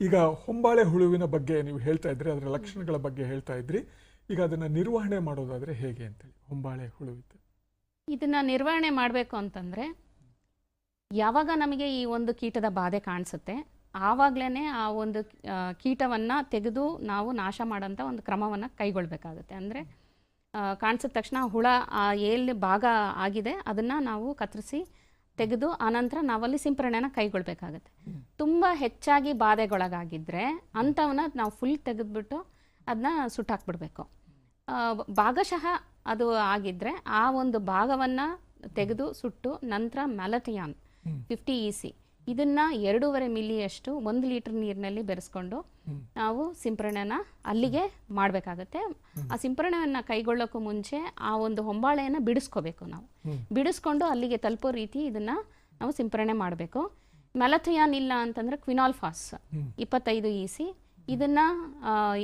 ಈಗ ಹೊಂಬಾಳೆ ಹುಳುವಿನ ಬಗ್ಗೆ ನೀವು ಹೇಳ್ತಾ ಇದ್ರಿ, ಅದರ ಲಕ್ಷಣಗಳ ಬಗ್ಗೆ ಹೇಳ್ತಾ ಇದ್ರಿ. ಈಗ ಅದನ್ನ ನಿರ್ವಹಣೆ ಮಾಡೋದಾದ್ರೆ ಹೇಗೆ ಅಂತೇಳಿ, ಹೊಂಬಾಳೆ ಹುಳುವಿದ್ದು. ಇದನ್ನ ನಿರ್ವಹಣೆ ಮಾಡಬೇಕು ಅಂತಂದರೆ, ಯಾವಾಗ ನಮಗೆ ಈ ಒಂದು ಕೀಟದ ಬಾಧೆ ಕಾಣಿಸುತ್ತೆ ಆವಾಗಲೇ ಆ ಒಂದು ಕೀಟವನ್ನು ತೆಗೆದು ನಾವು ನಾಶ ಮಾಡೋಂಥ ಒಂದು ಕ್ರಮವನ್ನು ಕೈಗೊಳ್ಳಬೇಕಾಗುತ್ತೆ ಅಂದರೆ ಕಾಣಿಸಿದ ತಕ್ಷಣ ಹುಳ, ಆ ಎಲ್ಲಿ ಭಾಗ ಆಗಿದೆ, ಅದನ್ನು ನಾವು ಕತ್ತರಿಸಿ ತೆಗೆದು ಆನಂತರ ನಾವಲ್ಲಿ ಸಿಂಪರಣೆನ ಕೈಗೊಳ್ಬೇಕಾಗತ್ತೆ ತುಂಬ ಹೆಚ್ಚಾಗಿ ಬಾಧೆಗೊಳಗಾಗಿದ್ರೆ ಅಂಥವನ್ನ ನಾವು ಫುಲ್ ತೆಗೆದ್ಬಿಟ್ಟು ಅದನ್ನ ಸುಟ್ಟಾಕ್ಬಿಡ್ಬೇಕು ಆ, ಭಾಗಶಃ ಅದು ಆಗಿದ್ರೆ ಆ ಒಂದು ಭಾಗವನ್ನ ತೆಗೆದು ಸುಟ್ಟು ನಂತರ ಮ್ಯಾಲಥಿಯಾನ್. ಫಿಫ್ಟಿ ಇ ಸಿ ಇದನ್ನ ಎರಡೂವರೆ ಮಿಲಿಯಷ್ಟು ಒಂದು ಲೀಟರ್ ನೀರಿನಲ್ಲಿ ಬೆರೆಸ್ಕೊಂಡು. ನಾವು ಸಿಂಪರಣೆನ ಅಲ್ಲಿಗೆ ಮಾಡಬೇಕಾಗತ್ತೆ. ಆ ಸಿಂಪರಣೆಯನ್ನು ಕೈಗೊಳ್ಳೋಕ್ಕೂ ಮುಂಚೆ ಆ ಒಂದು ಹೊಂಬಾಳೆಯನ್ನು ಬಿಡಿಸ್ಕೋಬೇಕು ನಾವು. ಬಿಡಿಸ್ಕೊಂಡು ಅಲ್ಲಿಗೆ ತಲುಪೋ ರೀತಿ ಇದನ್ನು ನಾವು ಸಿಂಪರಣೆ ಮಾಡಬೇಕು. ಮೆಲಥಯಾನ್ ಇಲ್ಲ ಅಂತಂದರೆ ಕ್ವಿನಾಲ್ಫಾಸ್. ಇಪ್ಪತ್ತೈದು ಇ ಸಿ. ಇದನ್ನು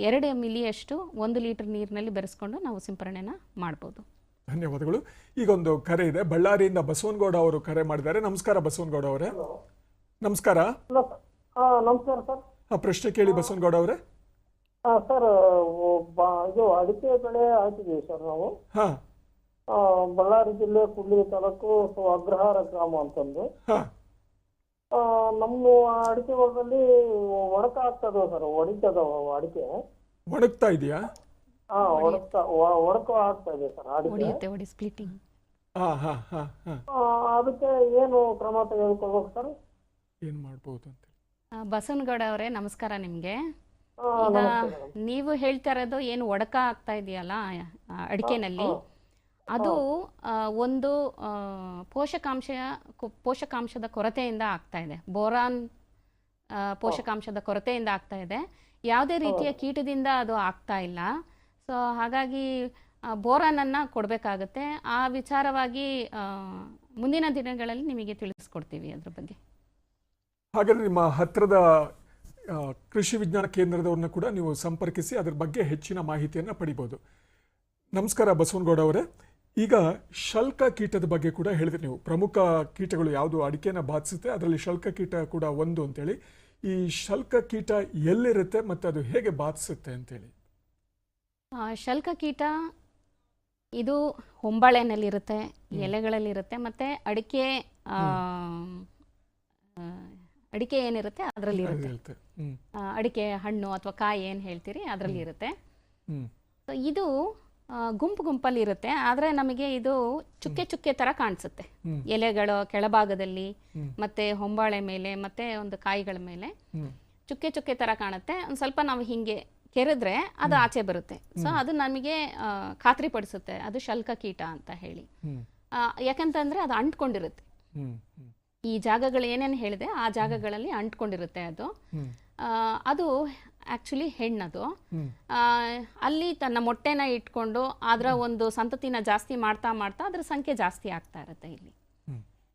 ಎರಡು ಮಿಲಿಯಷ್ಟು ಒಂದು ಲೀಟರ್ ನೀರಿನಲ್ಲಿ ಬೆರೆಸ್ಕೊಂಡು ನಾವು ಸಿಂಪರಣೆನ ಮಾಡ್ಬೋದು. ಧನ್ಯವಾದಗಳು. ಈಗ ಒಂದು ಕರೆ ಇದೆ. ಬಳ್ಳಾರಿಯಿಂದ ಬಸವನಗೌಡ ಅವರು ಕರೆ ಮಾಡಿದ್ದಾರೆ. ನಮಸ್ಕಾರ ಬಸವನಗೌಡ ಅವರೇ. ನಮಸ್ಕಾರ. ನಮಸ್ಕಾರ ಸರ್. ಆ ಪ್ರಶ್ನೆ ಕೇಳಿ ಬಸವನಗೌಡ ಅವರೇ. ಹಾ ಸರ್ ಇದು ಅಡಿಕೆ ಬೆಳೆ ಹಾಕಿದ್ದೀವಿ ಸರ್ ನಾವು. ಹಾ. ಬಳ್ಳಾರಿ ಜಿಲ್ಲೆ ಕೂಡ್ಲಿಗಿ ತಾಲೂಕು ಸೊ ಅಗ್ರಹಾರ ಗ್ರಾಮ ಅಂತಂದು. ಹಾ. ನಮ್ಮ ಅಡಿಕೆ ಹೊಲದಲ್ಲಿ ಒಡಕ ಆಗ್ತದವ ಸರ್ ಒಡಿತದವ ಅಡಿಕೆ? ಒಣಗ್ತಾ ಇದೆಯಾ? ಹಾ ಒಣಗ್ತಾ ಒಣಕ ಆಗ್ತಾ ಇದೆ ಸರ್ ಅಡಿಕೆ. ಹೊಡಿಯುತ್ತೆ ಹೊಡಿ ಸ್ಪ್ಲಿಟಿಂಗ್ ಹಾ ಹಾ ಹಾ ಹಾ. ಆ, ಅದಕ್ಕೆ ಏನು ಕ್ರಮ ತೆಗೆದುಕೊಳ್ಬೇಕು ಸರ್? ಏನ್ ಮಾಡ್ಬೋದು ಅಂತ ಬಸವನಗೌಡ ಅವರೇ ನಮಸ್ಕಾರ ನಿಮಗೆ. ಈಗ ನೀವು ಹೇಳ್ತಾ ಇರೋದು ಏನು ಒಡಕ ಆಗ್ತಾ ಇದೆಯಲ್ಲ ಅಡಿಕೆನಲ್ಲಿ? ಅದು ಒಂದು ಪೋಷಕಾಂಶ ಪೋಷಕಾಂಶದ ಕೊರತೆಯಿಂದ ಆಗ್ತಾ ಇದೆ. ಬೋರಾನ್ ಪೋಷಕಾಂಶದ ಕೊರತೆಯಿಂದ ಆಗ್ತಾ ಇದೆ. ಯಾವುದೇ ರೀತಿಯ ಕೀಟದಿಂದ ಅದು ಆಗ್ತಾ ಇಲ್ಲ. ಸೊ ಹಾಗಾಗಿ ಬೋರಾನ್ ಅನ್ನ ಕೊಡಬೇಕಾಗುತ್ತೆ. ಆ ವಿಚಾರವಾಗಿ ಮುಂದಿನ ದಿನಗಳಲ್ಲಿ ನಿಮಗೆ ತಿಳಿಸ್ಕೊಡ್ತೀವಿ ಅದ್ರ ಬಗ್ಗೆ. ಹಾಗಾದ್ರೆ ನಿಮ್ಮ ಹತ್ತಿರದ ಕೃಷಿ ವಿಜ್ಞಾನ ಕೇಂದ್ರದವ್ರನ್ನ ಕೂಡ ನೀವು ಸಂಪರ್ಕಿಸಿ ಅದರ ಬಗ್ಗೆ ಹೆಚ್ಚಿನ ಮಾಹಿತಿಯನ್ನು ಪಡಿಬೋದು. ನಮಸ್ಕಾರ ಬಸವನಗೌಡ ಅವರೇ. ಈಗ ಶಲ್ಕ ಕೀಟದ ಬಗ್ಗೆ ಕೂಡ ಹೇಳಿದ್ರಿ ನೀವು. ಪ್ರಮುಖ ಕೀಟಗಳು ಯಾವುದು? ಅಡಿಕೆನ ಬಾಧಿಸುತ್ತೆ ಅದರಲ್ಲಿ ಶಲ್ಕ ಕೀಟ ಕೂಡ ಒಂದು ಅಂತೇಳಿ. ಈ ಶಲ್ಕ ಕೀಟ ಎಲ್ಲಿರುತ್ತೆ ಮತ್ತು ಅದು ಹೇಗೆ ಬಾಧಿಸುತ್ತೆ ಅಂತೇಳಿ? ಶಲ್ಕ ಕೀಟ ಇದು ಹೊಂಬಾಳೆನಲ್ಲಿರುತ್ತೆ ಎಲೆಗಳಲ್ಲಿರುತ್ತೆ ಮತ್ತು ಅಡಿಕೆ ಅಡಿಕೆ ಏನಿರುತ್ತೆ ಅದರಲ್ಲಿ ಇರುತ್ತೆ. ಅಡಿಕೆ ಹಣ್ಣು ಅಥವಾ ಕಾಯಿ ಏನು ಹೇಳ್ತೀರಿ ಅದರಲ್ಲಿ ಇರುತ್ತೆ. ಇದು ಗುಂಪು ಗುಂಪಲ್ಲಿ ಇರುತ್ತೆ ಆದರೆ ನಮಗೆ ಇದು ಚುಕ್ಕೆ ಚುಕ್ಕೆ ತರ ಕಾಣಿಸುತ್ತೆ. ಎಲೆಗಳು ಕೆಳಭಾಗದಲ್ಲಿ ಮತ್ತೆ ಹೊಂಬಾಳೆ ಮೇಲೆ ಮತ್ತೆ ಒಂದು ಕಾಯಿಗಳ ಮೇಲೆ ಚುಕ್ಕೆ ಚುಕ್ಕೆ ತರ ಕಾಣುತ್ತೆ. ಒಂದು ಸ್ವಲ್ಪ ನಾವು ಹಿಂಗೆ ಕೆರೆದ್ರೆ ಅದು ಆಚೆ ಬರುತ್ತೆ. ಸೊ ಅದು ನಮಗೆ ಖಾತ್ರಿ ಪಡಿಸುತ್ತೆ. ಅದು ಶಲ್ಕ ಕೀಟ ಅಂತ ಹೇಳಿ. ಯಾಕಂತಂದ್ರೆ ಅದು ಅಂಟ್ಕೊಂಡಿರುತ್ತೆ. ಈ ಜಾಗಗಳು ಏನೇನು ಹೇಳಿದೆ ಆ ಜಾಗಗಳಲ್ಲಿ ಅಂಟ್ಕೊಂಡಿರುತ್ತೆ ಅದು. ಅದು ಆಕ್ಚುಲಿ ಹೆಣ್ಣದು. ಅಲ್ಲಿ ತನ್ನ ಮೊಟ್ಟೆನ ಇಟ್ಕೊಂಡು ಅದರ ಒಂದು ಸಂತತಿನ ಜಾಸ್ತಿ ಮಾಡ್ತಾ ಮಾಡ್ತಾ ಅದರ ಸಂಖ್ಯೆ ಜಾಸ್ತಿ ಆಗ್ತಾ ಇರುತ್ತೆ ಇಲ್ಲಿ.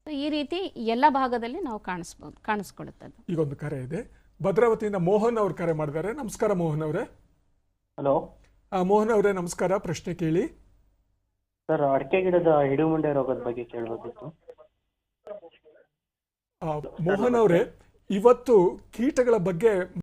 ಈ ರೀತಿ ಎಲ್ಲ ಭಾಗದಲ್ಲಿ ನಾವು ಕಾಣಿಸ್ಬೋದು ಕಾಣಿಸ್ಕೊಳ್ಳುತ್ತದೆ ಅದು. ಈಗ ಒಂದು ಕರೆ ಇದೆ. ಭದ್ರಾವತಿಯಿಂದ ಮೋಹನ್ ಅವ್ರು ಕರೆ ಮಾಡಿದ್ದಾರೆ ನಮಸ್ಕಾರ ಮೋಹನ್ ಅವರೇ. ಹಲೋ. ಮೋಹನ್ ಅವರೇ ನಮಸ್ಕಾರ. ಪ್ರಶ್ನೆ ಕೇಳಿ. ಸರ್ ಅಡಿಕೆ ಗಿಡದ ಹಿಡುಮುಂಡೆ ರೋಗದ ಬಗ್ಗೆ ಕೇಳಬೇಕಿತ್ತು. ಮೋಹನ್ ಅವರೇ ಇವತ್ತು ಕೀಟಗಳ ಬಗ್ಗೆ